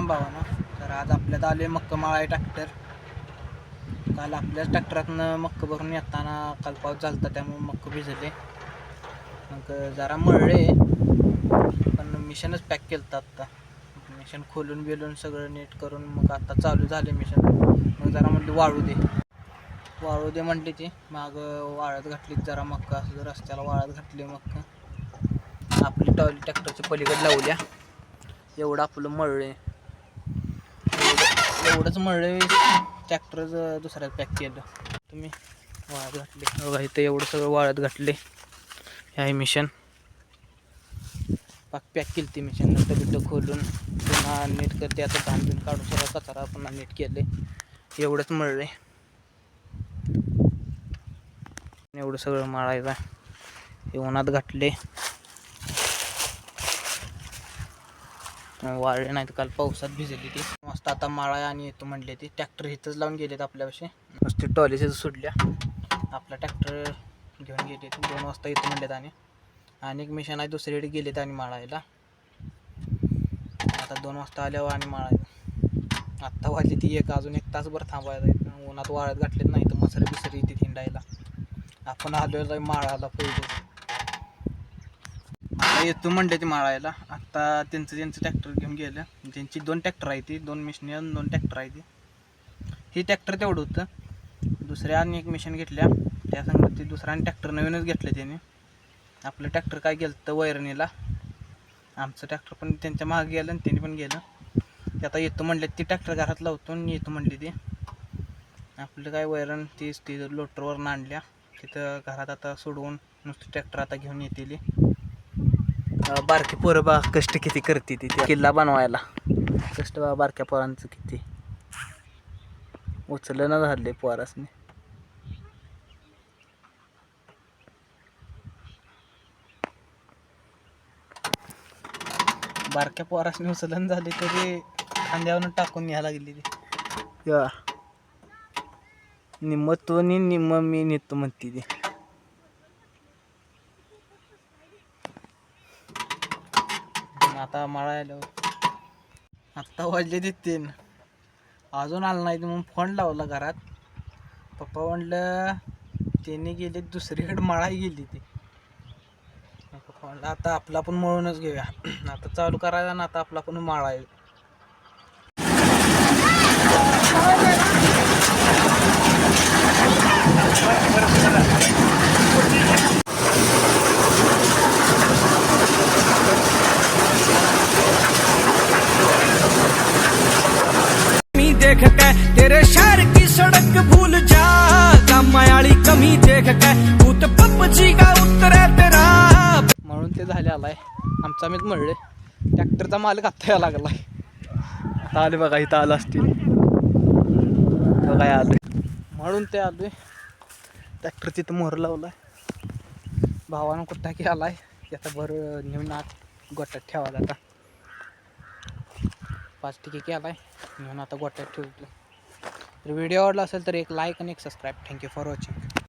राम भावानं तर आज आपल्यात आले मक्क माळा ट्रॅक्टर काल आपल्याच ट्रॅक्टरातनं मक्क भरून येताना काल पाऊस झालता त्यामुळे मक्क भिजले. मग जरा मळले पण मिशनच पॅक केलं होतं आत्ता. मिशन खोलून बिलून सगळं नीट करून मग आता चालू झाले मिशन. मग जरा म्हणली वाळू दे. वाळू दे म्हणली ती. माग वाळत घातली जरा मक्का असं रस्त्याला वाळत घातली मक्का. आपली टॉयलेट ट्रॅक्टरच्या पलीकडे लावल्या एवढं आपलं मळले. एवढंच मळले ट्रॅक्टरच दुसऱ्यात पॅक केलं. तुम्ही वाळत घातले. बघा इथं एवढं सगळं वाळत घातले ह्या मिशन पाक पॅक केली ती मिशन नंतर बिट्ट खोलून पुन्हा नीट करते. आता धान बिन काढून सगळं कचरा पुन्हा नीट केले एवढंच मळले एवढं सगळं मळायचं हे उन्हात घातले वाळले नाहीत काल पावसात भिजली ती. मस्त आता माळा आणि येतो म्हणले ती ट्रॅक्टर इथंच लावून गेलेत आपल्यापाशी. नुसते टॉलीसेच सुटल्या. आपला ट्रॅक्टर घेऊन गेले दोन वाजता येतो म्हणलेत आणि. आणि एक मिशन आहे दुसरीकडे गेलेत आणि माळायला आता दोन वाजता आल्यावर आणि माळायला आत्ता वाजली ती एक अजून एक तासभर थांबायला इथं उन्हात वाळत घातलेत नाही तर मसरी बिसरी येते हिंडायला आपण आहे माळाला पहिले. येतो म्हणले ते माळायला. आता त्यांचं त्यांचं ट्रॅक्टर घेऊन गेलं. त्यांची दोन ट्रॅक्टर आहे ती. दोन मिशनी आणि दोन ट्रॅक्टर आहे ती. ही ट्रॅक्टर तेवढं होतं. दुसऱ्या आणि एक मिशन घेतल्या. त्या सांगत ते दुसरा आणि ट्रॅक्टर नवीनच घेतलं त्याने. आपलं ट्रॅक्टर काय गेलं तर वैरणीला. आमचं ट्रॅक्टर पण त्यांच्या मागे गेलं आणि त्यांनी पण गेलं. ते आता येतो म्हणले ती ट्रॅक्टर घरात लावतो आणि येतो म्हणले ती. आपलं काय वैरण तीच ती लोटरवरून आणल्या. तिथं घरात आता सोडवून नुसतं ट्रॅक्टर आता घेऊन येतील. बारकी पोरं बा कष्ट किती करते ती किल्ला बनवायला. कष्ट बा बारक्या पोरांचं किती. उचलं ना झाले पोरासने. बारक्या पोरासने उचलन झाले तरी खांद्यावरून टाकून घ्यायला लागली ती. निम्म तो निम्म मी नेतो म्हणते ती. आता मळा आलो आत्ता वाजले ते तीन. अजून आलं नाही म्हणून फोन लावला घरात. पप्पा म्हणलं त्यांनी गेले दुसरीकडे मळाई गेली ती. पप्पा म्हणलं आता आपला पण मळूनच घेऊया. आता चालू करायला ना आता आपला पण माळाय ते झाले आलाय. आमचा मीच म्हणले ट्रॅक्टरचा मालक आता यायला लागलाय. आता आले बघा इथं आलं असतील. बघा आलोय म्हणून ते आलोय. ट्रॅक्टर तिथं मोहर लावलाय. भावानं कुठं की आलाय. त्याचा भर नेऊन आत गोट्यात ठेवायला आता. पाच टिके केलाय नेऊन आता गोट्यात ठेवतो तर व्हिडिओ आवडला असेल तर एक लाईक आणि एक सबस्क्राईब थँक्यू फॉर वॉचिंग